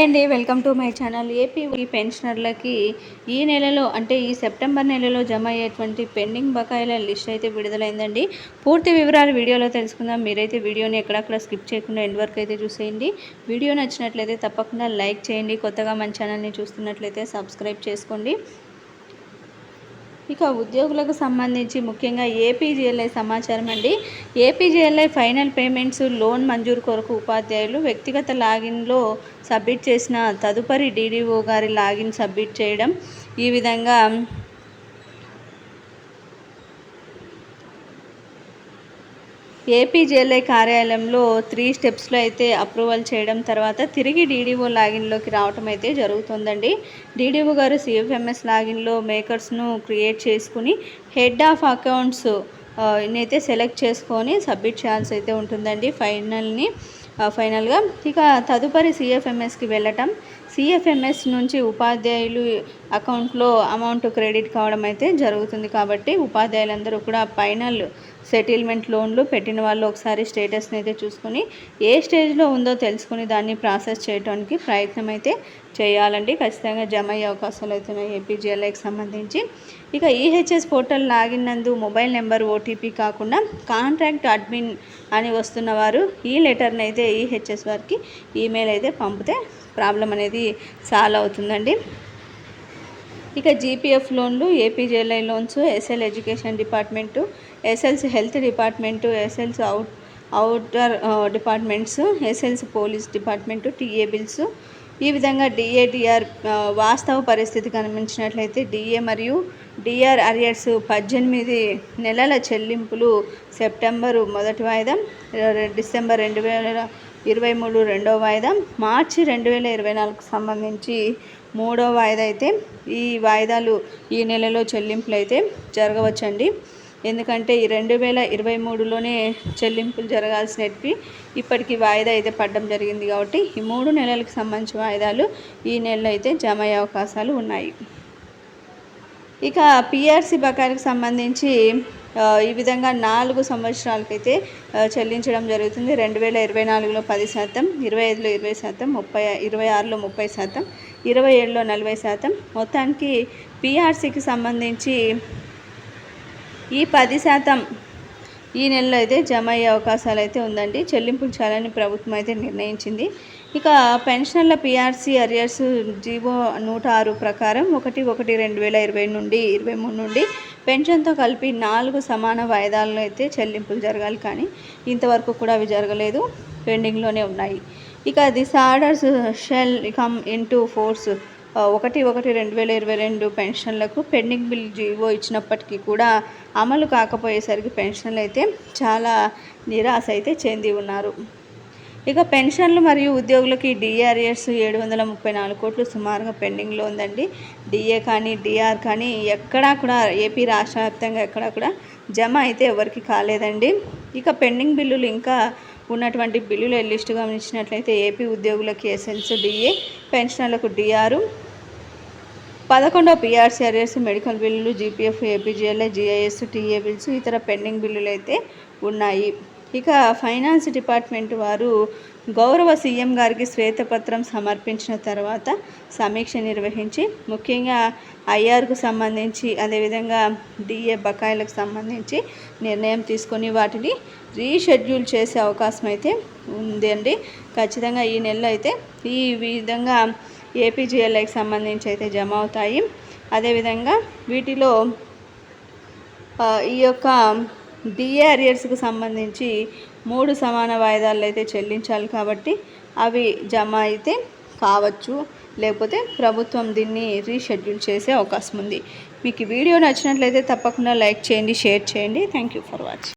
అండి welcome to my channel. AP పెన్షనర్లకి ఈ నెలలో అంటే ఈ సెప్టెంబర్ నెలలో జమ అయ్యేటువంటి పెండింగ్ బకాయిల లిస్ట్ అయితే విడుదలైందండి. పూర్తి వివరాలు వీడియోలో తెలుసుకుందాం. మీరైతే వీడియోని ఎక్కడక్కడ స్కిప్ చేయకుండా ఎండ్ వరకు అయితే చూసేయండి. వీడియో నచ్చినట్లయితే తప్పకుండా లైక్ చేయండి. కొత్తగా మన ఛానల్ని చూస్తున్నట్లయితే సబ్స్క్రైబ్ చేసుకోండి. ఇక ఉద్యోగులకు సంబంధించి ముఖ్యంగా ఏపీజీఎల్ఐ సమాచారం అండి. ఏపీజీఎల్ఐ ఫైనల్ పేమెంట్స్ లోన్ మంజూరు కొరకు ఉపాధ్యాయులు వ్యక్తిగత లాగిన్లో సబ్మిట్ చేసిన తదుపరి డీడీఓ గారి లాగిన్ సబ్మిట్ చేయడం ఈ విధంగా ఏపీజేఎల్ఐ కార్యాలయంలో త్రీ స్టెప్స్లో అయితే అప్రూవల్ చేయడం తర్వాత తిరిగి డీడీఓ లాగిన్లోకి రావటం అయితే జరుగుతుందండి. డీడీఓ గారు సిఎఫ్ఎంఎస్ లాగిన్లో మేకర్స్ను క్రియేట్ చేసుకుని హెడ్ ఆఫ్ అకౌంట్స్ అయితే సెలెక్ట్ చేసుకొని సబ్మిట్ చేయాల్సి అయితే ఉంటుందండి ఫైనల్ని. ఫైనల్గా ఇక తదుపరి సిఎఫ్ఎంఎస్కి వెళ్ళటం. సిఎఫ్ఎంఎస్ నుంచి ఉపాధ్యాయులు అకౌంట్లో అమౌంట్ క్రెడిట్ కావడం అయితే జరుగుతుంది కాబట్టి ఉపాధ్యాయులందరూ కూడా ఫైనల్ సెటిల్మెంట్ లోన్లు పెట్టిన వాళ్ళు ఒకసారి స్టేటస్ని అయితే చూసుకొని ఏ స్టేజ్లో ఉందో తెలుసుకుని దాన్ని ప్రాసెస్ చేయడానికి ప్రయత్నం అయితే చేయాలండి. ఖచ్చితంగా జమ అయ్యే అవకాశాలు అవుతున్నాయి ఏపీజీఎల్ఐకి సంబంధించి. ఇక ఈహెచ్ఎస్ పోర్టల్ లాగినందు మొబైల్ నెంబర్ ఓటీపీ కాకుండా కాంట్రాక్ట్ అడ్మిన్ అని వస్తున్నవారు ఈ లెటర్ని అయితే ఈహెచ్ఎస్ వారికి ఈమెయిల్ అయితే పంపితే ప్రాబ్లం అనేది సాల్వ్ అవుతుందండి. ఇక జీపీఎఫ్ లోన్లు APGLI loans SL education department SLs health department SLs out outer departments SLs police department TA bills ఈ విధంగా డిఏడిఆర్ వాస్తవ పరిస్థితి కనిపించినట్లయితే డిఏ మరియు డిఆర్ అరియర్స్ పద్దెనిమిది నెలల చెల్లింపులు సెప్టెంబరు మొదటి వాయిదా డిసెంబర్ రెండు వేల ఇరవై మూడు రెండో వాయిదా మార్చి రెండు వేల ఇరవై నాలుగుకు సంబంధించి మూడో వాయిదా అయితే ఈ వాయిదాలు ఈ నెలలో చెల్లింపులు అయితే జరగవచ్చండి. ఎందుకంటే ఈ రెండు వేల ఇరవై మూడులోనే చెల్లింపులు జరగాల్సినవి. ఇప్పటికి వాయిదా అయితే పడడం జరిగింది కాబట్టి ఈ మూడు నెలలకు సంబంధించిన వాయిదాలు ఈ నెలలో అయితే జమ అయ్యే అవకాశాలు ఉన్నాయి. ఇక పిఆర్సీ బకాయిలకు సంబంధించి ఈ విధంగా నాలుగు సంవత్సరాలకైతే చెల్లించడం జరుగుతుంది. రెండు వేల ఇరవై నాలుగులో పది శాతం ఇరవై ఐదులో ఇరవై శాతం ముప్పై ఇరవై ఆరులో ముప్పై శాతం ఇరవై ఏడులో నలభై శాతం. మొత్తానికి పిఆర్సీకి సంబంధించి ఈ పది శాతం ఈ నెలలో అయితే జమ అయ్యే అవకాశాలు అయితే ఉందండి. చెల్లింపులు చేయాలని ప్రభుత్వం అయితే నిర్ణయించింది. ఇక పెన్షన్ల పిఆర్సీ అరియర్స్ జీవో నూట ఆరు ప్రకారం ఒకటి ఒకటి రెండు వేల ఇరవై నుండి ఇరవై మూడు నుండి పెన్షన్తో కలిపి నాలుగు సమాన వాయిదాలను అయితే చెల్లింపులు జరగాలి కానీ ఇంతవరకు కూడా అవి జరగలేదు. పెండింగ్లోనే ఉన్నాయి. ఇక this orders shall come into force ఒకటి ఒకటి రెండు వేల ఇరవై రెండు పెన్షన్లకు పెండింగ్ బిల్ జీవో ఇచ్చినప్పటికీ కూడా అమలు కాకపోయేసరికి పెన్షన్లు అయితే చాలా నిరాశ అయితే చెంది ఉన్నారు. ఇక పెన్షన్లు మరియు ఉద్యోగులకి డిఆర్ఎస్ ఏడు వందల ముప్పై నాలుగు కోట్లు సుమారుగా పెండింగ్లో ఉందండి. డిఏ కానీ డిఆర్ కానీ ఎక్కడా కూడా ఏపీ రాష్ట్ర వ్యాప్తంగా ఎక్కడా కూడా జమ అయితే ఎవరికి కాలేదండి. ఇక పెండింగ్ బిల్లులు ఇంకా ఉన్నటువంటి బిల్లుల లిస్టు గమనించినట్లయితే ఏపీ ఉద్యోగులకు ఎస్ఎల్స్ డిఏ పెన్షనర్లకు డిఆర్ పదకొండవ పిఆర్సీ అరియర్స్ మెడికల్ బిల్లులు GPF APGLA GIS TA bills ఇతర పెండింగ్ బిల్లులు అయితే ఉన్నాయి. ఇక ఫైనాన్స్ డిపార్ట్మెంట్ వారు గౌరవ సీఎం గారికి శ్వేతపత్రం సమర్పించిన తర్వాత సమీక్ష నిర్వహించి ముఖ్యంగా ఐఆర్కు సంబంధించి అదేవిధంగా డిఏ బకాయిలకు సంబంధించి నిర్ణయం తీసుకొని వాటిని రీషెడ్యూల్ చేసే అవకాశం అయితే ఉందండి. ఖచ్చితంగా ఈ నెలలో అయితే ఈ విధంగా ఏపీజీఎల్ఐకి సంబంధించి అయితే జమ అవుతాయి. అదేవిధంగా వీటిలో ఈ యొక్క డిఏ అరియర్స్కు సంబంధించి మూడు సమాన వాయిదాలు అయితే చెల్లించాలి కాబట్టి అవి జమ అయితే కావచ్చు. లేకపోతే ప్రభుత్వం దీన్ని రీషెడ్యూల్ చేసే అవకాశం ఉంది. మీకు వీడియో నచ్చినట్లయితే తప్పకుండా లైక్ చేయండి షేర్ చేయండి. Thank you for watching.